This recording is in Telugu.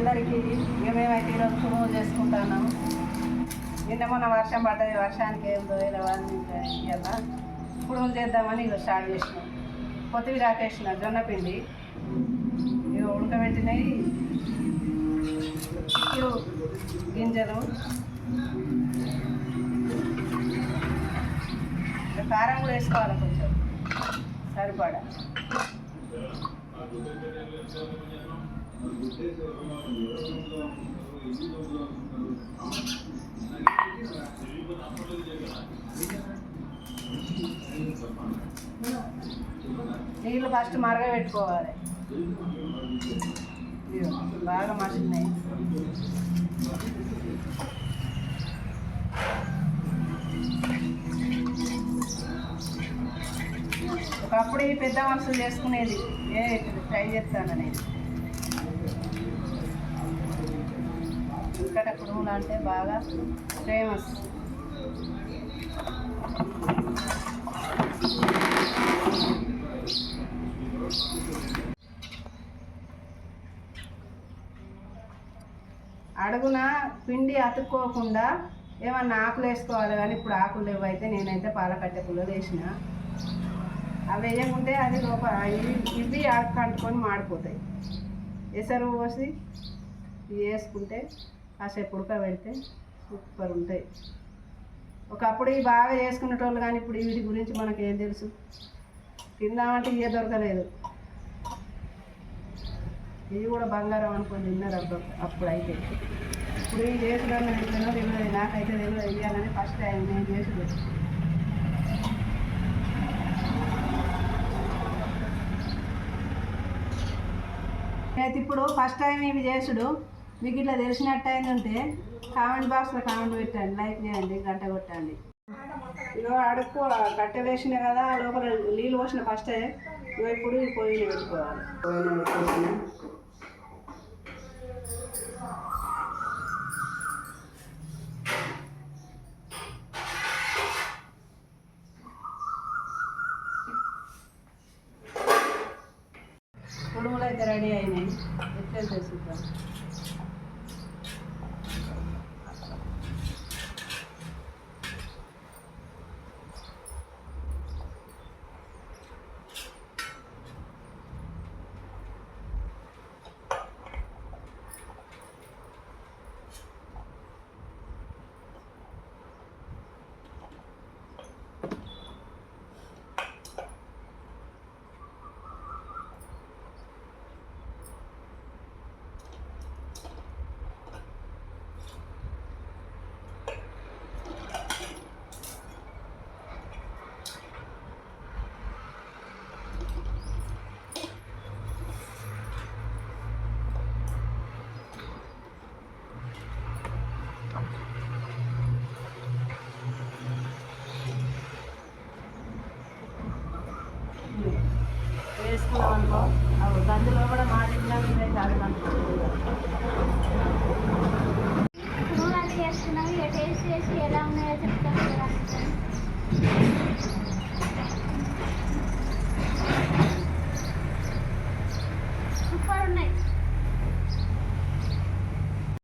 అందరికీ ఇక మేమైతే ఈరోజు శుభం చేసుకుంటున్నాం నిన్న మొన్న వర్షం పడ్డది వర్షానికి ఏం దోయలే ఇలా ఇప్పుడు చేద్దామని ఇక స్టార్ట్ చేసినాం. కొత్తిమీర రాకేసిన జొన్న పిండి ఇక ఉడకబెట్టినవి చిక్కుడు గింజలు. ఇక కారం కూడా వేసుకోవాలి కొంచెం. సరిపడా. నీళ్ళు ఫస్ట్ మరగ పెట్టుకోవాలి. బాగా మసిలినాయి ఒకప్పుడు ఈ పెద్ద మనుషులు చేసుకునేది. ఏ ట్రై చేస్తాను నేను ఇక్కడ కుటుంబాలు అంటే బాగా ఫేమస్ అడుగున పిండి అతుక్కోకుండా ఏమన్నా ఆకులు వేసుకోవాలి కానీ ఇప్పుడు ఆకులు లేవు అయితే నేనైతే పాలకట్టె పుల్లలు వేసిన. అవి వేయకుంటే అది లోపల ఇవి ఇవి ఆకు కంటుకొని మాడిపోతాయి. ఎసరు పోసి ఇవి వేసుకుంటే కాసేపు ఉడకబెడితే సూపర్ ఉంటాయి. ఒకప్పుడు ఇవి బాగా చేసుకునేటోళ్ళు కానీ ఇప్పుడు వీటి గురించి మనకి ఏం తెలుసు? తిందామంటే ఇవే దొరకలేదు. ఇవి కూడా బంగారం అనుకొని తిన్నారు అప్పుడు అప్పుడు అయితే ఇప్పుడు ఇవి చేసుకున్న ఎట్లనో తెలియదు నాకైతే తెలియదు వేయాలని ఫస్ట్ టైం నేను చేసుడు. అయితే ఇప్పుడు ఫస్ట్ టైం ఇవి చేసుడు. మీకు ఇట్లా తెలిసినట్టు అయింది ఉంటే కామెంట్ బాక్స్లో కామెంట్ పెట్టండి లైక్ చేయండి గంట కొట్టండి. ఇగో అడుక్కు గట్ట వేసిన కదా లోపల నీళ్ళు పోసిన ఫస్టే ఇగో ఇప్పుడు ఈ పెట్టుకోవాలి. పొయ్యిని అయితే రెడీ అయినాయి. ఎట్లా చేసుకుంటాం చేసుకున్నాం అనుకో అవి గందులో కూడా మాడినా కాదు అడగనుకో